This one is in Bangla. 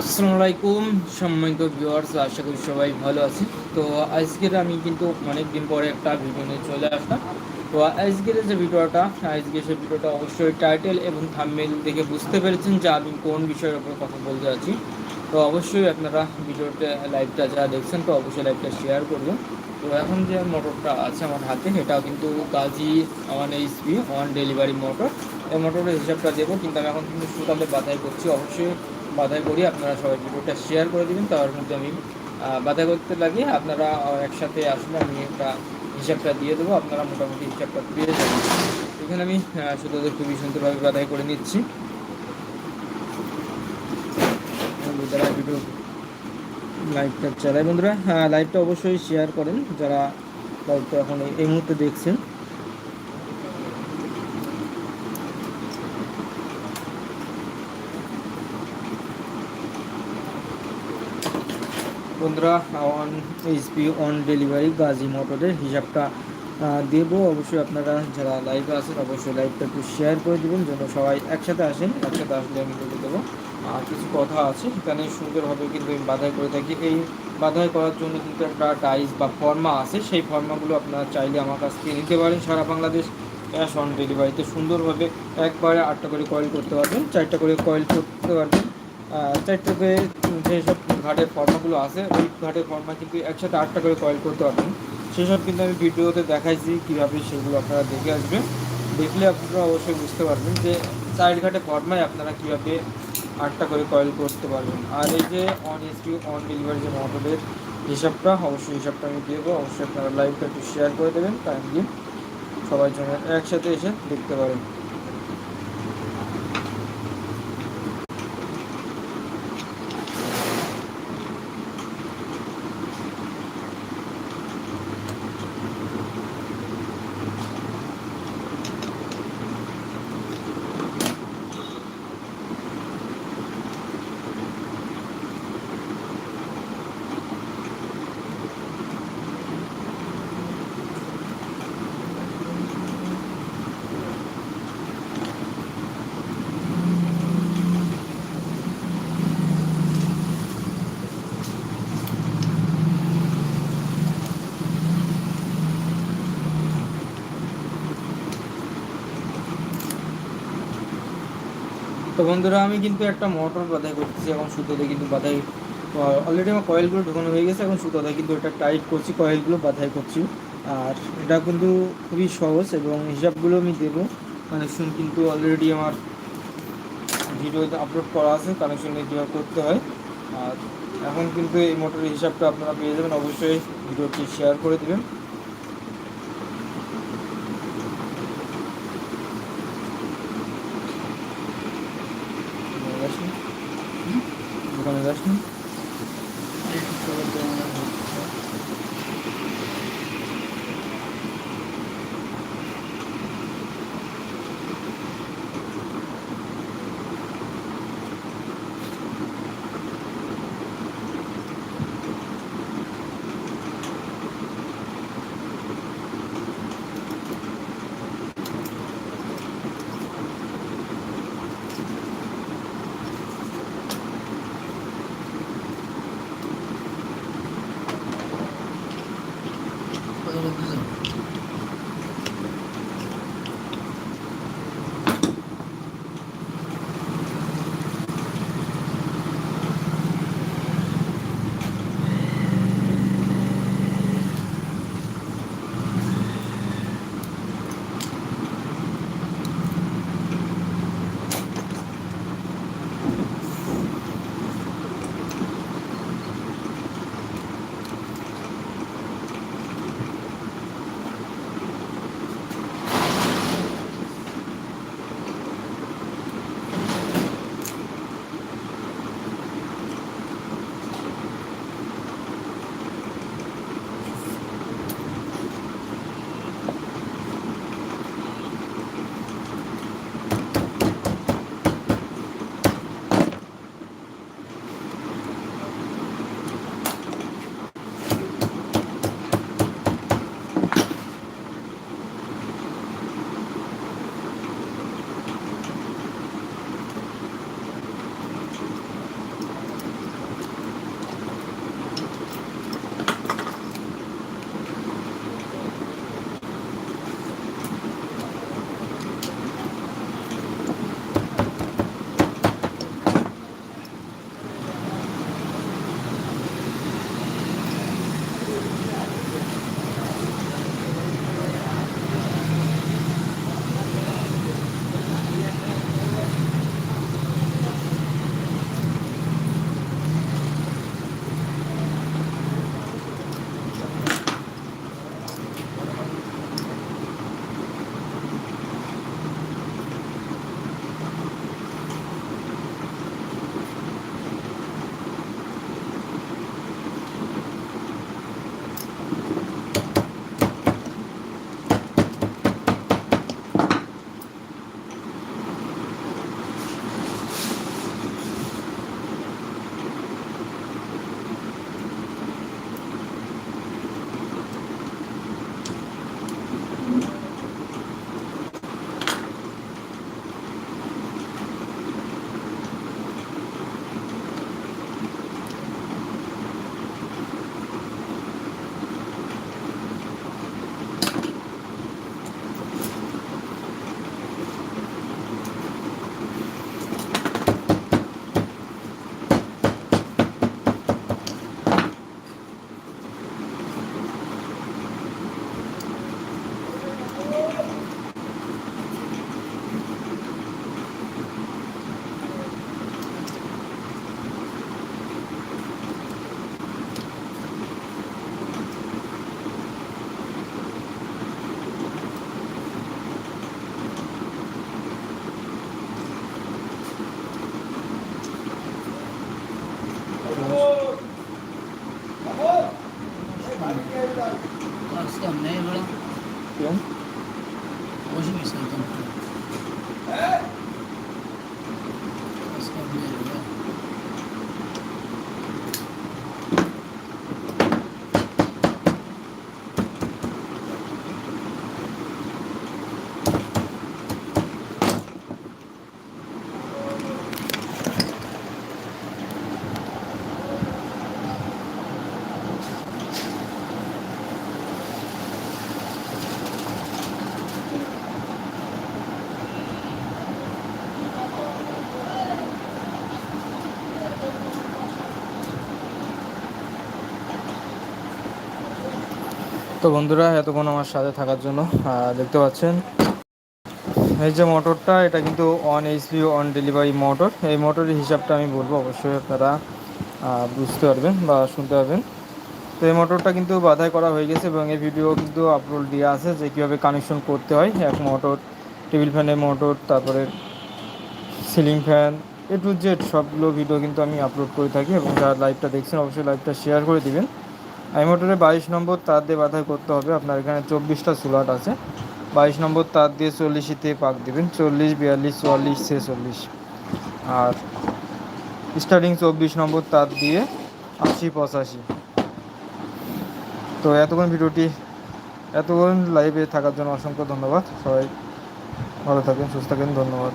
আসসালামু আলাইকুম, সম্মানিত ভিউয়ার্স আশা করি সবাই ভালো আছে তো আজকের আমি কিন্তু অনেক দিন পরে একটা ভিডিও নিয়ে চলে আসলাম। তো আজকের যে ভিডিওটা আজকে সেই ভিডিওটা অবশ্যই টাইটেল এবং থাম্বনেল দেখে বুঝতে পেরেছেন যে আমি কোন বিষয়ের উপর কথা বলতে যাচ্ছি। তো অবশ্যই আপনারা ভিডিওটা লাইভটা যারা দেখছেন, তো অবশ্যই লাইভটা শেয়ার করবেন। তো এখন যে মোটরটা আছে আমার হাতে, এটাও কিন্তু Kazi one HP one delivery motor এই মোটরের হিসাবটা দেবো, কিন্তু আমি এখন কিন্তু সুতাতে বাধাই করছি। অবশ্যই বাধাই করি, আপনারা সবাই ভিডিওটা শেয়ার করে দেবেন, তার মধ্যে আমি বাধাই করতে লাগি, আপনারা একসাথে আসলে আমি একটা হিসাবটা দিয়ে দেবো, আপনারা মোটামুটি হিসাবটা পেয়ে যাবেন। এখানে আমি শুধু খুবই সুন্দরভাবে বাধাই করে নিচ্ছি। যারা ভিডিও লাইভটা চালায় বন্ধুরা হ্যাঁ লাইভটা অবশ্যই শেয়ার করেন, যারা লাইভটা এখন এই মুহূর্তে দেখছেন। বন্ধুরা one HP one delivery Gazi মোটরের হিসাবটা দেব। অবশ্যই আপনারা যারা লাইভে আছেন, অবশ্যই লাইভটা একটু শেয়ার করে দেবেন, যেন সবাই একসাথে আসেন। একসাথে আসলে আমি বলে দেবো। আর কিছু কথা আছে, এখানে সুন্দরভাবে কিন্তু আমি বাধাই করে থাকি। এই বাধাই করার জন্য কিন্তু একটা ডাইস বা ফর্মা আছে। সেই ফর্মাগুলো আপনারা চাইলে আমার কাছ থেকে নিতে পারেন। সারা বাংলাদেশ ক্যাশ অন ডেলিভারিতে সুন্দরভাবে একবারে আটটা করে কয়েল করতে পারবেন, চারটা করে কয়েল করতে পারবেন। চারটে করে যেসব ঘাটের ফর্মাগুলো আছে, ওই ঘাটের ফর্মা কিন্তু একসাথে আটটা করে কয়েল করতে পারবেন। সেসব কিন্তু আমি ভিডিওতে দেখাইছি, কীভাবে সেগুলো আপনারা দেখে আসবেন। দেখলে আপনারা অবশ্যই বুঝতে পারবেন যে সাইড ঘাটে ফর্মায় আপনারা কীভাবে আটটা করে কয়েল করতে পারবেন। আর এই যে অন এসপি অন ডেলিভারি যে মডেলের হিসাবটা, অবশ্যই হিসাবটা আমি দেবো। অবশ্যই আপনারা লাইভটা একটু শেয়ার করে দেবেন কাইন্ডলি সবাই জন্য একসাথে এসে দেখতে পারেন। বন্ধুরা, আমি কিন্তু একটা মোটর বাধাই করতেছি, এখন সুতোতে কিন্তু বাধাই অলরেডি আমার কয়েলগুলো ঢোকানো হয়ে গেছে, এখন সুতোতে কিন্তু এটা টাইট করছি কয়েলগুলো বাধাই করছি। আর এটা কিন্তু খুবই সহজ এবং হিসাবগুলো আমি দেবো। কানেকশন কিন্তু অলরেডি আমার ভিডিওতে আপলোড করা আছে কানেকশন কীভাবে করতে হয়। আর এখন কিন্তু এই মোটরের হিসাবটা আপনারা পেয়ে যাবেন, অবশ্যই ভিডিওটি শেয়ার করে দেবেন। 무슨 কেন বসে গেছে একদম আজকে আমি নেই বড় তো বন্ধুরা, এতক্ষণ আমার সাথে থাকার জন্য দেখতে পাচ্ছেন। এই যে মোটরটা, এটা কিন্তু one HP one delivery motor এই মোটরের হিসাবটা আমি বলব, অবশ্যই আপনারা বুঝতে পারবেন বা শুনতে পারবেন। তো এই মোটরটা কিন্তু বাধাই করা হয়ে গেছে এবং এই ভিডিও কিন্তু আপলোড দেওয়া আছে যে কীভাবে কানেকশন করতে হয়। এক মোটর টেবিল ফ্যানের মোটর তারপরে ceiling fan A to Z সবগুলো ভিডিও কিন্তু আমি আপলোড করে থাকি এবং যারা লাইভটা দেখছেন, অবশ্যই লাইভটা শেয়ার করে দিবেন। এই মোটরে বাইশ নম্বর তার দিয়ে বাধাই করতে হবে। আপনার এখানে চব্বিশটা সুলাট আছে। বাইশ নম্বর তার দিয়ে চল্লিশিতে পাক দেবেন। চল্লিশ, বিয়াল্লিশ, চুয়াল্লিশ, ছেচল্লিশ। আর স্টার্টিং চব্বিশ নম্বর তার দিয়ে আশি, পঁচাশি। তো এতক্ষণ ভিডিওটি, এতক্ষণ লাইভে থাকার জন্য অসংখ্য ধন্যবাদ। সবাই ভালো থাকেন, সুস্থ থাকেন। ধন্যবাদ।